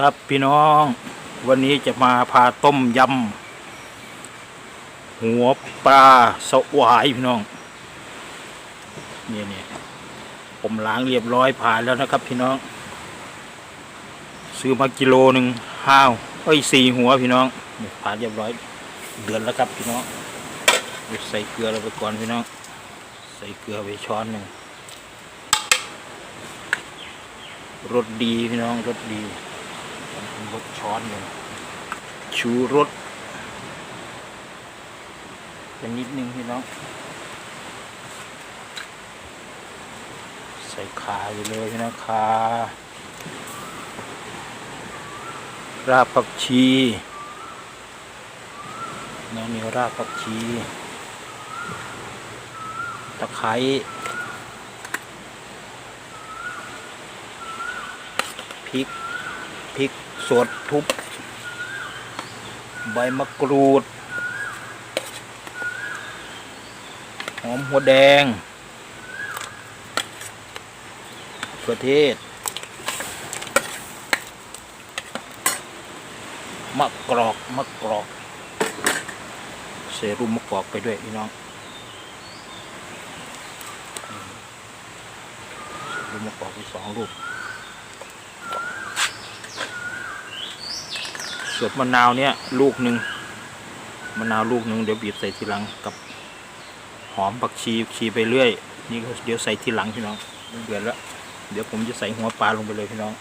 ครับพี่น้อง วันนี้จะมาพาต้มยำหัวปลาสวายพี่น้องเนี่ยเนี่ยผมล้างเรียบร้อยผ่านแล้วนะครับ พี่น้อง ซื้อมากิโลหนึ่งห้าวเอ้ยสี่หัวพี่น้องผ่านเรียบร้อยเดือนแล้วครับพี่น้องใส่เกลือเราไปก่อนพี่น้อง ใส่เกลือไปช้อนหนึ่งรสดีพี่น้องรสดี รสช้อนหนึ่งชูรสเป็นนิดนึงพี่น้อง ใส่ขาอยู่เลยพี่น้องขารากผักชีน้องมีรากผักชี ตะไคร้พริกพริก สดทุบ ใบมะกรูด หอมหัวแดงเขือเทศ มะกรอก มะกรอกเซรุ่มมะกรอกไปด้วยพี่น้องเซรุ่มมะกรอกไปสองลูก ส่วนมะนาวเนี่ยลูกหนึ่งมะนาวลูกหนึ่งเดี๋ยวบีบใส่ทีหลังกับหอมผักชีชีไปเรื่อย นี่เดี๋ยวใส่ทีหลังพี่น้องเดือดแล้วเดี๋ยวผมจะใส่หัวปลาลงไปเลยพี่น้อง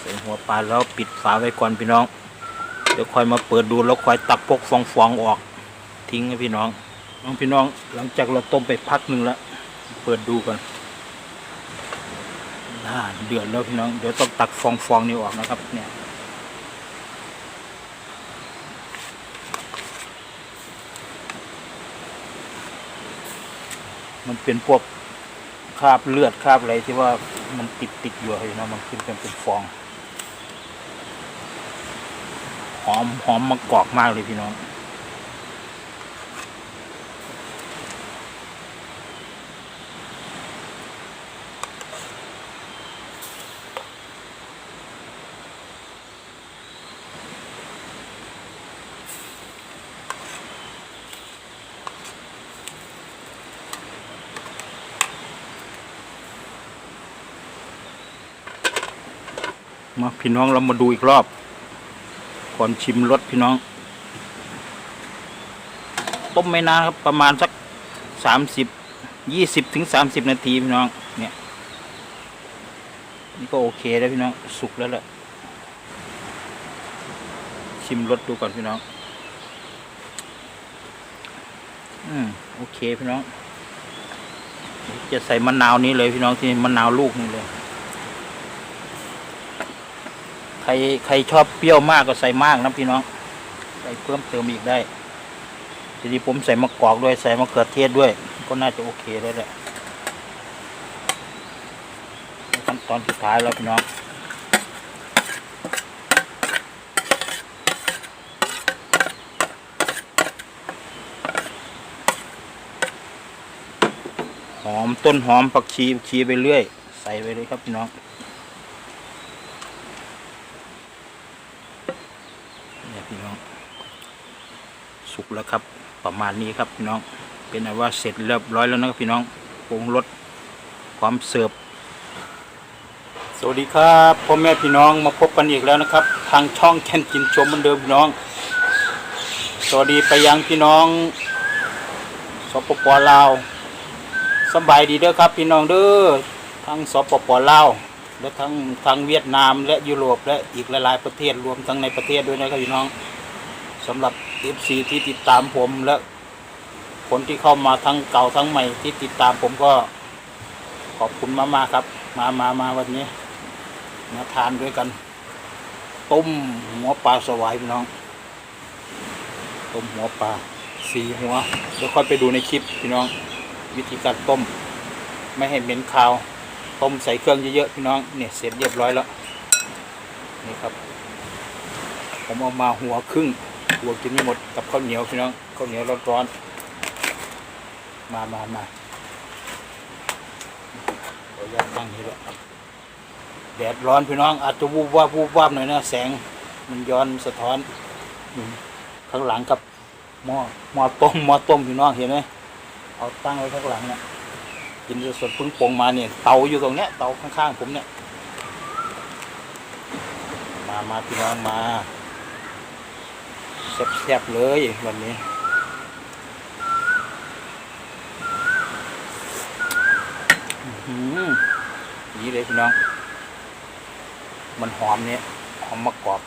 ใส่หัวปลาแล้วปิดฝาไว้ก่อนพี่น้อง เดี๋ยวคอยมาเปิดดูแล้วคอยตักพวกฟองฟองๆออก ทิ้งให้พี่น้องน้องพี่น้องหลังจากเราต้มไปพักหนึ่งแล้ว เปิดดูกันน่าเดือดแล้วพี่น้องเดี๋ยวต้องตักฟองฟองๆนี้ออกนะครับ เนี่ยมันเป็นพวกคราบเลือดคราบอะไรที่ว่ามันติดติดๆอยู่อะพี่น้องมันขึ้นเป็นเป็นฟอง หอมหอมมะกอกมากเลยพี่น้องมาพี่น้องเรามาดูอีกรอบ อนชิมรสพี่น้อง ต้มไม่นานครับประมาณสักสามสิบยี่สิบถึงสามสิบนาทีพี่น้อง เนี่ย นี่ก็โอเคแล้วพี่น้องสุกแล้วแหละชิมรสดูก่อนพี่น้อง อืมโอเคพี่น้อง จะใส่มะนาวนี้เลยพี่น้องที่มะนาวลูกนี่เลย ใครใครชอบเปรี้ยวมากก็ใส่มากนะพี่น้องใส่เพิ่มเติมอีกได้ทีนี้ผมใส่มะกอกด้วยใส่มะเขือเทศด้วย ก็น่าจะโอเคแล้วแหละขั้นตอนสุดท้ายแล้วพี่น้องหอมต้นหอมผักชีผักชีไปเรื่อย ใส่ไปเลยครับพี่น้อง เน้อง สุกแล้วครับ ประมาณนี้ครับพี่น้อง เป็นอันว่าเสร็จเรียบร้อยแล้วนะครับพี่น้องปรุงรสความเสิร์ฟสวัสดีครับพ่อแม่พี่น้องมาพบกันอีกแล้วนะครับ ทางช่องแคนกินชมเหมือนเดิมพี่น้อง สวัสดีไปยังพี่น้องสปปลาวสบายดีเด้อครับ พี่น้องเด้อทั้งสปปลาวและทั้งทางเวียดนามและยุโรปและอีกหลายๆประเทศรวมทั้งในประเทศด้วยนะครับพี่น้อง สำหรับ FC ที่ติดตามผมและคนที่เข้ามาทั้งเก่าทั้งใหม่ที่ติดตามผมก็ขอบคุณมากๆครับ มามามาวันนี้ มาทานด้วยกัน ต้มหัวปลาสวายพี่น้อง ต้มหัวปลาสีหัวเดี๋ยวค่อยไปดูในคลิปพี่น้อง วิธีการต้ม ไม่ให้เหม็นคาว ต้มใส่เครื่องเยอะๆพี่น้องเนี่ยเสร็จเรียบร้อยแล้ว นี่ครับ ผมเอามาหัวครึ่ง บวกกินไม่หมดกับข้าวเหนียวพี่น้องข้าวเหนียวร้อนๆมามามาขออนุญาตตั้งนี้ด้วแดดร้อนพี่น้อง อาจจะวูบวาบวูบวาบหน่อยนะแสงมันย้อนสะท้อนข้างหลังกับหม้อหม้อต้มหม้อต้มพี่น้องเห็นไหมเอาตั้งไว้ข้างหลังเนี่ยกินสดๆเพึ่งปงมาเนี่ยเตาอยู่ตรงเนี้ยเตาข้างๆผมเนี่ยมามาพี่น้องมา แซ่บๆเลยวันนี้หือนี่เลยพี่น้อง มันหอมเนี่ยหอมมะกอก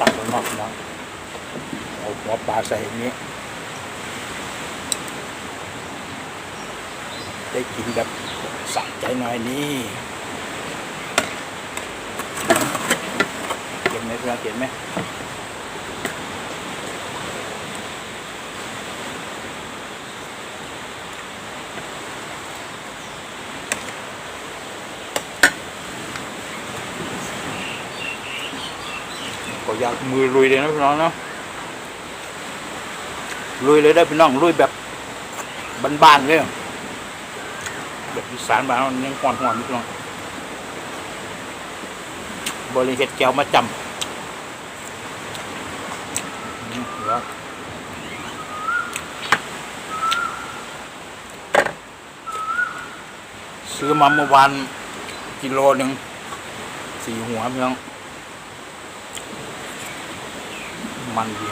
ตักไว้นอกพี่น้องเอาหัวปลาใส่อย่างนี้ ได้กินแบบสะใจหน่อยนี่เห็นไหมเพื่อนเห็นไหมก็อยากมือลุยเลยนะพี่น้องเนาะลุยเลยได้พี่น้องลุยแบบบ้านๆเลย แบบอีสานบ้านเรายังห่อนห่อนๆพี่น้องบริเฮ็ดแก้วมาจำเดี๋ยวซื้อมาเมื่อวานกิโลหนึ่งสี่หัวเพี่น้องมันดี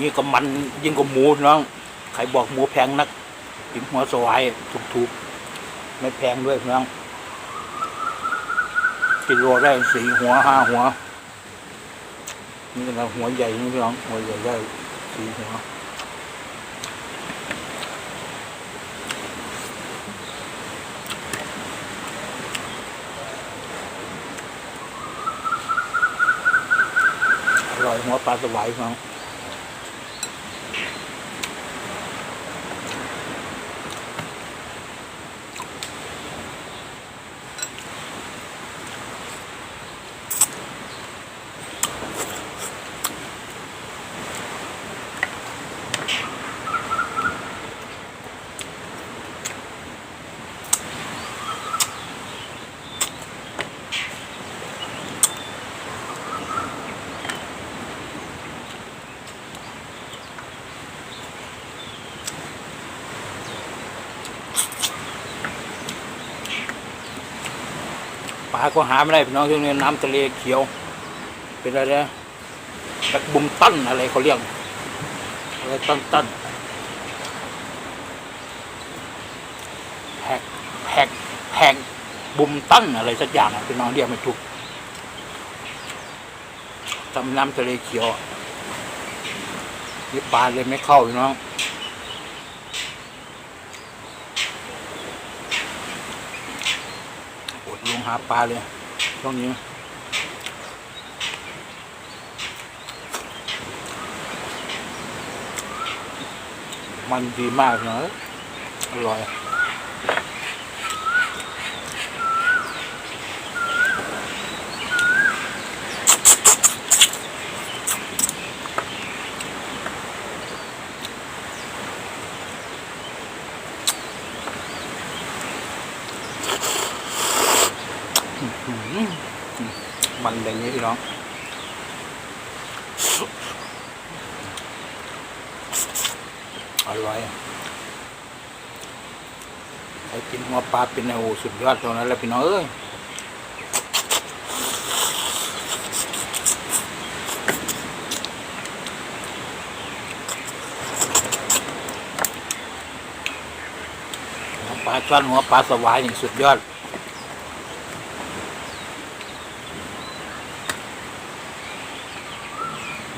นี่ก็มันยิ่งกว่าหมูน้องใครบอกหมูแพงนักกินหัวสวายถูกๆ ไม่แพงด้วยน้องกิโลได้สี่หัวห้าหัว นี่ก็หัวใหญ่นี่น้องหัวใหญ่ได้สี่หัวอร่อยหัวปลาสวายน้อง ก็หาไม่ได้พี่น้องช่วงนี้น้ำทะเลเขียว เป็นอะไรนะแบบบุมตั้นอะไรเขาเรียกอะไรตั้นตั้นแหกแหกแหกบุมตั้นอะไรสักอย่างอะพี่น้องเรียกไม่ถูกทำน้ำทะเลเขียวนี่ปลาเลยไม่เข้าพี่น้อง อดลงหาปลาเลยช่วงนี้มันดีมากนะอร่อย มันอย่างนี้พี่น้อง อร่อยใครกินหัวปลาเป็นโอ้สุดยอดตรงนั้นแหละพี่น้องเอ้ยปลาช่อนหัวปลาสวายนี่สุดยอด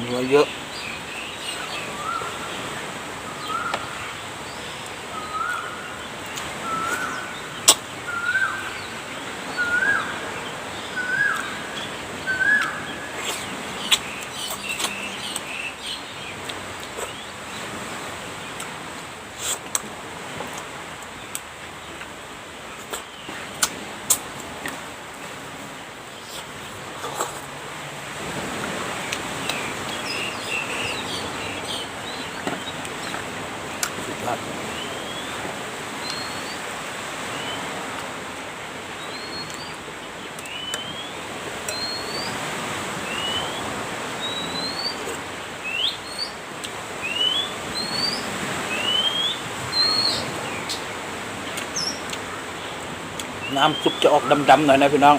เนื้อเยอะ สุดยอดน้ำซุปจะออกดำๆหน่อยนะพี่น้อง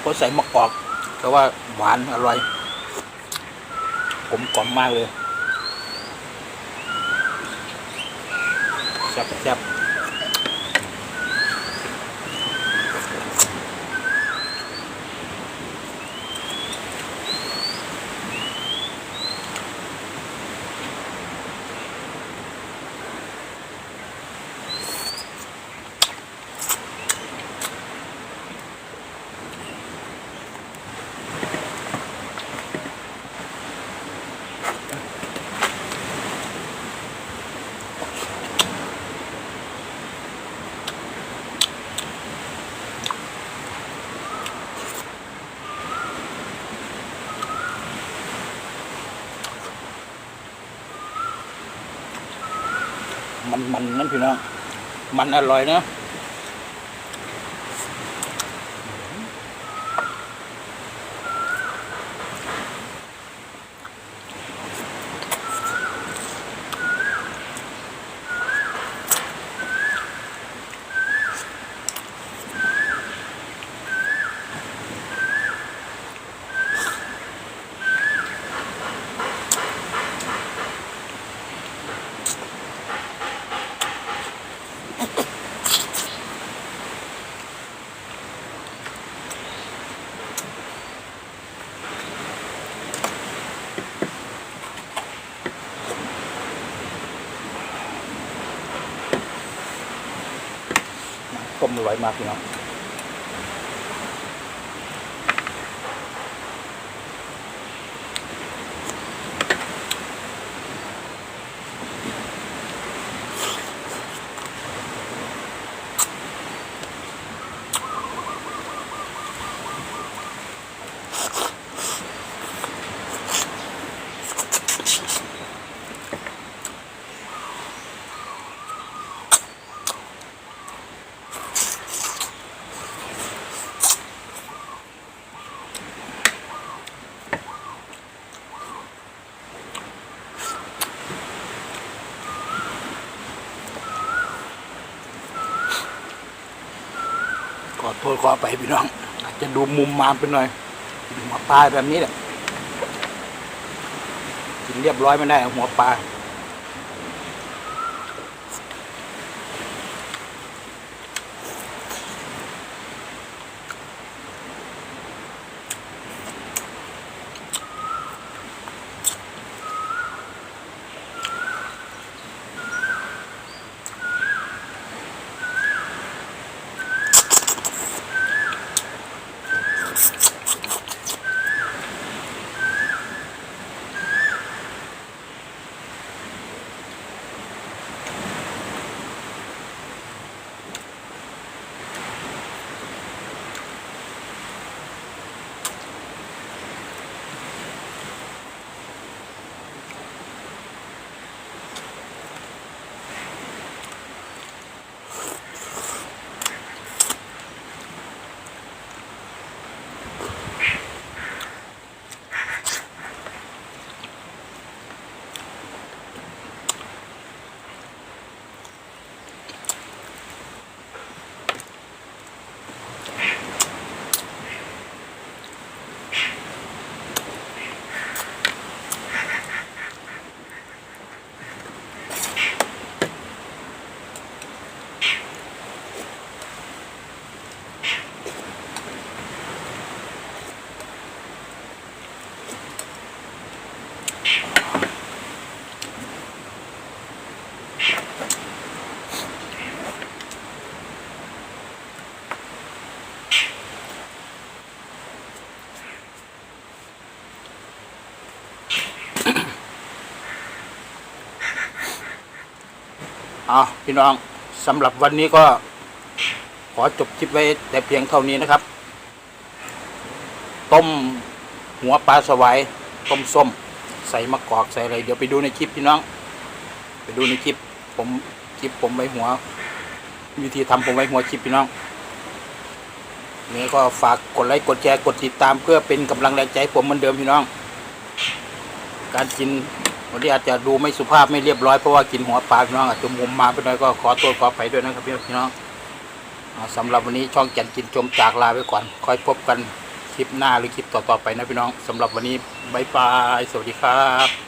เพราะใส่มะกอกแต่ว่าหวานอร่อยกลมกล่อมมากเลย แซ่บแมันมันนั่นพี่น้องมันอร่อยนะ ต้มอร่อยมากพี่น้อง ข อโทษขอไปพี่น้อง อาจจะดูมุมมามไปหน่อยหัวปลาแบบนี้แหละกินเรียบร้อยไม่ได้เอาหัวปลา อาพี่น้องสำหรับวันนี้ก็ ขอจบคลิปไว้แต่เพียงเท่านี้นะครับ ต้มหัวปลาสวายต้มส้ม ใส่มะกอกใส่อะไร เดี๋ยวไปดูในคลิปพี่น้อง ไปดูในคลิป ผมคลิปผมไว้หัว วิธีทำผมไว้หัวคลิปพี่น้องนี่ก็ฝากกดไลค์กดแชร์กดติดตามเพื่อเป็นกำลังแรงใจผมเหมือนเดิมพี่น้อง การกิน วันนี้อาจจะดูไม่สุภาพไม่เรียบร้อยเพราะว่ากินหัวปลาพี่น้องอาจจะมุมมาไปหน่อยก็ขอตัวขอไปด้วยนะครับพี่น้องอ่าสำหรับวันนี้ช่องแก่นกินชมจากลาไปก่อนค่อยพบกันคลิปหน้าหรือคลิปต่อๆไปนะพี่น้องสำหรับวันนี้บายบายสวัสดีครับ